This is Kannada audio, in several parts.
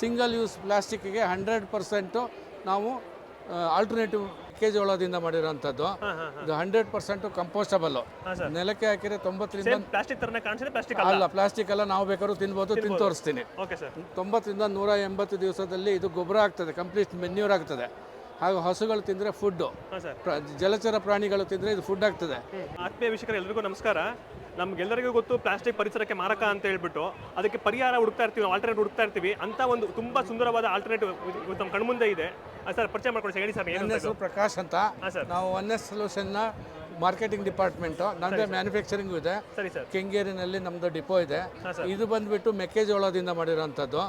ಸಿಂಗಲ್ ಯೂಸ್ ಪ್ಲಾಸ್ಟಿಕ್ಗೆ ಹಂಡ್ರೆಡ್ ಪರ್ಸೆಂಟು ನಾವು ಆಲ್ಟರ್ನೇಟಿವ್ ಮೆಕ್ಕೆಜೋಳದಿಂದ ಮಾಡಿರೋಂಥದ್ದು. ಇದು ಹಂಡ್ರೆಡ್ ಪರ್ಸೆಂಟ್ ಕಂಪೋಸ್ಟಬಲ್ಲು ನೆಲಕ್ಕೆ ಹಾಕಿದ್ರೆ ತೊಂಬತ್ತರಿಂದ ಪ್ಲಾಸ್ಟಿಕ್ ಅಲ್ಲ? ಪ್ಲಾಸ್ಟಿಕ್ ಎಲ್ಲ ನಾವು ಬೇಕಾದ್ರೂ ತಿನ್ಬೋದು ತಿನ್ ತೋರಿಸ್ತೀನಿ. ತೊಂಬತ್ತರಿಂದ ನೂರ ಎಂಬತ್ತು ದಿವಸದಲ್ಲಿ ಇದು ಗೊಬ್ಬರ ಆಗ್ತದೆ ಕಂಪ್ಲೀಟ್ ಮೆನ್ಯೂರ್ ಆಗ್ತದೆ. ಹಾಗೂ ಹಸುಗಳು ತಿಂದರೆ ಫುಡ್ಡು ಜಲಚರ ಪ್ರಾಣಿಗಳು ತಿಂದರೆ ಇದು ಫುಡ್ ಆಗ್ತದೆ. ಆತ್ಮೀಯ ವೀಕ್ಷಕರು ಎಲ್ರಿಗೂ ನಮಸ್ಕಾರ. ನಮ್ಗೆಲ್ಲರಿಗೂ ಗೊತ್ತು ಪ್ಲಾಸ್ಟಿಕ್ ಪರಿಸರಕ್ಕೆ ಮಾರಕ ಅಂತ ಹೇಳ್ಬಿಟ್ಟು ಅದಕ್ಕೆ ಪರಿಹಾರ ಹುಡುಕ್ತಾ ಇರ್ತೀವಿ ಆಲ್ಟರ್ನೇಟ್ ಹುಡುಕ್ತಾ ಇರ್ತೀವಿ. ಅಂತ ಒಂದು ತುಂಬಾ ಸುಂದರವಾದ ಆಲ್ಟರ್ನೇಟಿವ್ ನಮ್ಮ ಕಣ್ಮುಂದೆ ಇದೆ. ಸರ್ ಪರಿಚಯ ಮಾಡ್ಕೊಂಡು ಹೇಳಿ ಸರ್ ಏನು ನನ್ನ ಹೆಸರು ಪ್ರಕಾಶ್ ಅಂತ. ನಾವು ಒನ್ ಎಸ್ ಸೊಲ್ಯೂಷನ್ನ ಮಾರ್ಕೆಟಿಂಗ್ ಡಿಪಾರ್ಟ್ಮೆಂಟು ನಮ್ಮದೇ ಮ್ಯಾನುಫ್ಯಾಕ್ಚರಿಂಗ್ ಇದೆ. ಸರಿ ಸರ್. ಕೆಂಗೇರಿನಲ್ಲಿ ನಮ್ಮದು ಡಿಪೋ ಇದೆ. ಇದು ಬಂದ್ಬಿಟ್ಟು ಮೆಕ್ಕೆಜೋಳದಿಂದ ಮಾಡಿರೋಂಥದ್ದು.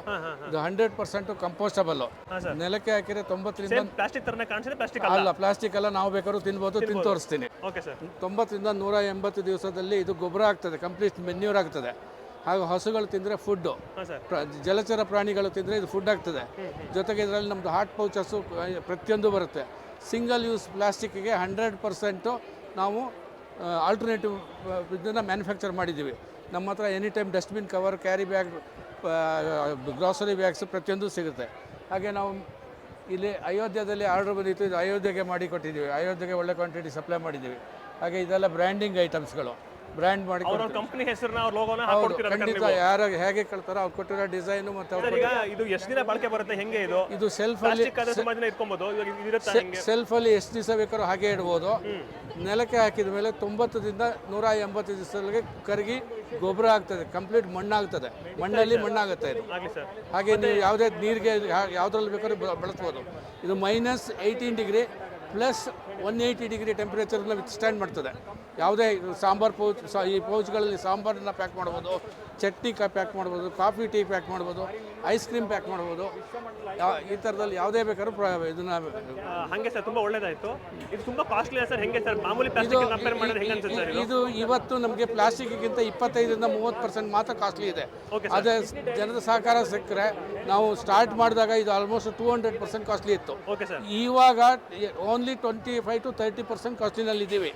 ಇದು ಹಂಡ್ರೆಡ್ ಪರ್ಸೆಂಟ್ ಕಂಪೋಸ್ಟಬಲ್ ನೆಲಕ್ಕೆ ಹಾಕಿದ್ರೆ ತೊಂಬತ್ತರಿಂದ ಪ್ಲಾಸ್ಟಿಕ್ ಪ್ಲಾಸ್ಟಿಕ್ ಅಲ್ಲ. ಪ್ಲಾಸ್ಟಿಕ್ ಎಲ್ಲ ನಾವು ಬೇಕಾದ್ರೂ ತಿನ್ಬೋದು ತಿಂದು ತೋರಿಸ್ತೀನಿ ತೊಂಬತ್ತರಿಂದ ನೂರ ಎಂಬತ್ತು ದಿವಸದಲ್ಲಿ ಇದು ಗೊಬ್ಬರ ಆಗ್ತದೆ ಕಂಪ್ಲೀಟ್ ಮೆನ್ಯೂರ್ ಆಗ್ತದೆ. ಹಾಗೂ ಹಸುಗಳು ತಿಂದರೆ ಫುಡ್ಡು ಜಲಚರ ಪ್ರಾಣಿಗಳು ತಿಂದರೆ ಇದು ಫುಡ್ ಆಗ್ತದೆ. ಜೊತೆಗೆ ಇದರಲ್ಲಿ ನಮ್ಮದು ಹಾಟ್ ಪೌಚಸ್ಸು ಪ್ರತಿಯೊಂದು ಬರುತ್ತೆ. ಸಿಂಗಲ್ ಯೂಸ್ ಪ್ಲಾಸ್ಟಿಕ್ಗೆ ಹಂಡ್ರೆಡ್ ಪರ್ಸೆಂಟು ನಾವು ಆಲ್ಟರ್ನೇಟಿವ್ ಇದನ್ನು ಮ್ಯಾನುಫ್ಯಾಕ್ಚರ್ ಮಾಡಿದ್ದೀವಿ. ನಮ್ಮ ಹತ್ರ any time dustbin cover carry bag grocery bags ಪ್ರತಿಯೊಂದು ಸಿಗುತ್ತೆ. ಹಾಗೆ ನಾವು ಇಲ್ಲಿ ಅಯೋಧ್ಯದಲ್ಲಿ ಆರ್ಡರ್ ಬಂದಿತ್ತು ಅಯೋಧ್ಯೆಗೆ ಮಾಡಿ ಕೊಟ್ಟಿದ್ದೀವಿ. ಅಯೋಧ್ಯೆಗೆ ಒಳ್ಳೆ ಕ್ವಾಂಟಿಟಿ ಸಪ್ಲೈ ಮಾಡಿದ್ದೀವಿ. ಹಾಗೆ ಇದೆಲ್ಲ ಬ್ರ್ಯಾಂಡಿಂಗ್ ಐಟಮ್ಸ್ಗಳು ಬ್ರ್ಯಾಂಡ್ ಮಾಡಿ ಅವ್ರ ಕಂಪ್ನಿ ಹೆಸರನ್ನ ಅವ್ರ ಲೋಗೋನ ಹಾಕೊಡ್ತೀರಾ ಖಂಡಿತ ಯಾರು ಹೇಗೆ ಕಳ್ತಾರೋ ಅವ್ರು ಕೊಟ್ಟಿರೋ ಡಿಸೈನು ಮತ್ತೆ ಅವ್ರು ಈಗ ಇದು ಎಷ್ಟು ದಿನ ಬಳಕೆ ಬರುತ್ತೆ ಹೆಂಗೆ ಇದು? ಇದು ಸೆಲ್ಫ್ ಅಲ್ಲಿ ದಿನ ಇಟ್ಕೊಬೋದು ಇವಾಗ ಇದು ಇರುತ್ತಾ ಹೆಂಗೆ ಸೆಲ್ಫ್ ಅಲ್ಲಿ ಎಷ್ಟು ದಿವಸ ಬೇಕಾದ್ರೂ ಹಾಗೆ ಇಡ್ಬೋದು. ನೆಲಕ್ಕೆ ಹಾಕಿದ ಮೇಲೆ ತೊಂಬತ್ತರಿಂದ ನೂರ ಎಂಬತ್ತು ದಿವಸಗಳಿಗೆ ಕರಗಿ ಗೊಬ್ಬರ ಆಗ್ತದೆ ಕಂಪ್ಲೀಟ್ ಮಣ್ಣಾಗ್ತದೆ. ಮಣ್ಣಲ್ಲಿ ಮಣ್ಣಾಗುತ್ತೆ ಇದು. ಹಾಗೆ ನೀವು ಯಾವುದೇ ನೀರಿಗೆ ಯಾವುದ್ರಲ್ಲಿ ಬೇಕಾದ್ರೂ ಬಳಸ್ಬೋದು. ಇದು minus eighteen degree plus one eighty degree ಟೆಂಪ್ರೇಚರ್ನ withstand ಮಾಡ್ತದೆ. ಯಾವುದೇ ಸಾಂಬಾರ್ ಪೌಚ್ ಈ ಪೌಚ್ಗಳಲ್ಲಿ ಸಾಂಬಾರನ್ನ ಪ್ಯಾಕ್ ಮಾಡ್ಬೋದು. ಚಟ್ನಿ ಕಾ ಪ್ಯಾಕ್ ಮಾಡ್ಬೋದು ಕಾಫಿ ಟೀ ಪ್ಯಾಕ್ ಮಾಡ್ಬೋದು ಐಸ್ ಕ್ರೀಮ್ ಪ್ಯಾಕ್ ಮಾಡ್ಬೋದು. ಈ ಥರದಲ್ಲಿ ಯಾವುದೇ ಬೇಕಾದ್ರೂ ಪ್ರ ಇದನ್ನ ಹಾಗೆ ಸರ್ ತುಂಬ ಒಳ್ಳೇದಾಯ್ತು. ಇದು ತುಂಬ ಕಾಸ್ಟ್ಲಿ ಸರ್ ಹೆಂಗೆ ಸರ್? ಮಾಮೂಲಿ ಇದು ಇದು? ಇವತ್ತು ನಮಗೆ ಪ್ಲಾಸ್ಟಿಕ್ಗಿಂತ ಇಪ್ಪತ್ತೈದರಿಂದ ಮೂವತ್ತು ಪರ್ಸೆಂಟ್ ಮಾತ್ರ ಕಾಸ್ಟ್ಲಿ ಇದೆ. ಅದೇ ಜನದ ಸಹಕಾರ ಸಿಕ್ಕರೆ ನಾವು ಸ್ಟಾರ್ಟ್ ಮಾಡಿದಾಗ ಇದು almost two hundred percent costly ಇತ್ತು. ಇವಾಗ only twenty five to thirty percent ಕಾಸ್ಟ್ಲಿನಲ್ಲಿ ಇದ್ದೀವಿ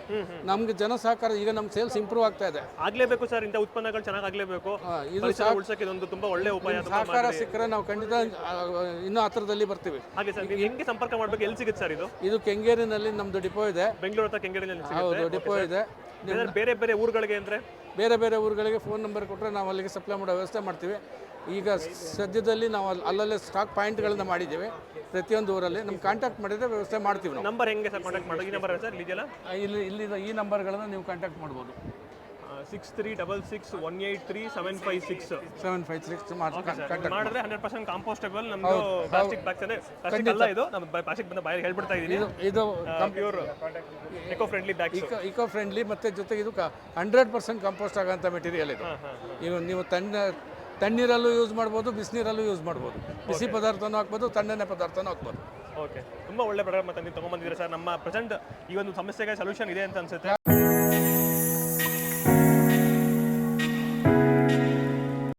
ನಮ್ಗೆ ಜನ ಸಹಕಾರ ಈಗ ನಮ್ಮ ಸೇಲ್ಸ್ ಇಂಪ್ರೂವ್ ಆಗ್ತಾ ಇದೆ. ಆಗ್ಲೇಬೇಕು ಸರ್ ಇಂಥ ಉತ್ಪನ್ನಗಳು ಚೆನ್ನಾಗಿ ಆಗ್ಲೇಬೇಕು. ಪರಿಸರ ಉಳ್ಸಕ್ಕೆ ಇದೊಂದು ತುಂಬಾ ಒಳ್ಳೆ ಉಪಾಯ ಸಹಕಾರ ಸಿಕ್ಕರೆ ನಾವು ಖಂಡಿತ ಇನ್ನೂ ಹತ್ರದಲ್ಲಿ ಬರ್ತೀವಿ. ಹಾಗೆ ಸರ್ ನೀವು ಹೆಂಗೆ ಸಂಪರ್ಕ ಮಾಡಬೇಕು? ಎಲ್ಲಿ ಸಿಗುತ್ತೆ ಸರ್ ಇದು? ಇದು ಕೆಂಗೇರಿನಲ್ಲಿ ನಮ್ದು ಡಿಪೋ ಇದೆ. ಬೆಂಗಳೂರು ಹತ್ರ ಕೆಂಗೇರಿನಲ್ಲಿ ಹೌದು ಡಿಪೋ ಇದೆ. ಬೇರೆ ಬೇರೆ ಊರುಗಳಿಗೆ ಅಂದ್ರೆ? ಬೇರೆ ಬೇರೆ ಊರುಗಳಿಗೆ ಫೋನ್ ನಂಬರ್ ಕೊಟ್ಟರೆ ನಾವು ಅಲ್ಲಿಗೆ ಸಪ್ಲೈ ಮಾಡೋ ವ್ಯವಸ್ಥೆ ಮಾಡ್ತೀವಿ. ಈಗ ಸದ್ಯದಲ್ಲಿ ನಾವು ಅಲ್ಲಿ ಅಲ್ಲಲ್ಲೇ ಸ್ಟಾಕ್ ಪಾಯಿಂಟ್ಗಳನ್ನ ಮಾಡಿದ್ದೀವಿ. ಪ್ರತಿಯೊಂದು ಊರಲ್ಲಿ ನಮ್ಮ ಕಾಂಟ್ಯಾಕ್ಟ್ ಮಾಡಿದರೆ ವ್ಯವಸ್ಥೆ ಮಾಡ್ತೀವಿ ನಂಬರ್ ಹೆಂಗೆ ಸರ್ ಕಾಂಟ್ಯಾಕ್ಟ್ ಮಾಡೋದು? ಈ ನಂಬರ್ ಸರ್ ಇಲ್ಲಿ ಇಲ್ಲಿ ಈ ನಂಬರ್ಗಳನ್ನು ನೀವು ಕಾಂಟ್ಯಾಕ್ಟ್ ಮಾಡ್ಬೋದು. Six three double six one eight three seven five six seven five six ಮಾಡಿದ್ರೆ ಹಂಡ್ರೆಡ್ ಪರ್ಸೆಂಟ್ ಕಾಂಪೋಸ್ಟಬಲ್ ನಮ್ದು ಪ್ಲಾಸ್ಟಿಕ್ ಬ್ಯಾಗ್ಸ್ ಅಂದ್ರೆ ಪ್ಲಾಸ್ಟಿಕ್ ಅಲ್ಲ ಇದು. ನಮ್ಮ ಪ್ಲಾಸ್ಟಿಕ್ ಬಂದ ಬಾಯಲ್ಲಿ ಹೇಳ್ಬಿಡ್ತಾ ಇದೀನಿ. ಇದು ಇದು pure eco friendly bags eco eco friendly ಮತ್ತೆ ಜೊತೆಗೆ ಇದು ಹಂಡ್ರೆಡ್ ಪರ್ಸೆಂಟ್ ಕಾಂಪೋಸ್ಟ್ ಆಗೋಂಥ ಮೆಟೀರಿಯಲ್ ಇದು. ನೀವು ನೀವು ತಣ್ಣ ತಣ್ಣೀರಲ್ಲೂ ಯೂಸ್ ಮಾಡ್ಬೋದು ಬಿಸಿನೀರಲ್ಲೂ ಯೂಸ್ ಮಾಡ್ಬೋದು. ಬಿಸಿ ಪದಾರ್ಥನೂ ಹಾಕ್ಬೋದು ತಣ್ಣನೆ ಪದಾರ್ಥನೂ ಹಾಕ್ಬೋದು. ಓಕೆ ತುಂಬಾ ಒಳ್ಳೆ ಪ್ರಾಡಕ್ಟ್ ಮತ್ತೆ ನೀವು ತಗೊಂಡ್ಬಂದಿದ್ದೀರಾ ಸರ್ ನಮ್ಮ ಪ್ರೆಸೆಂಟ್ ಈ ಒಂದು ಸಮಸ್ಯೆಗೆ ಸೊಲ್ಯೂಷನ್ ಇದೆ ಅಂತ ಅನ್ಸುತ್ತೆ.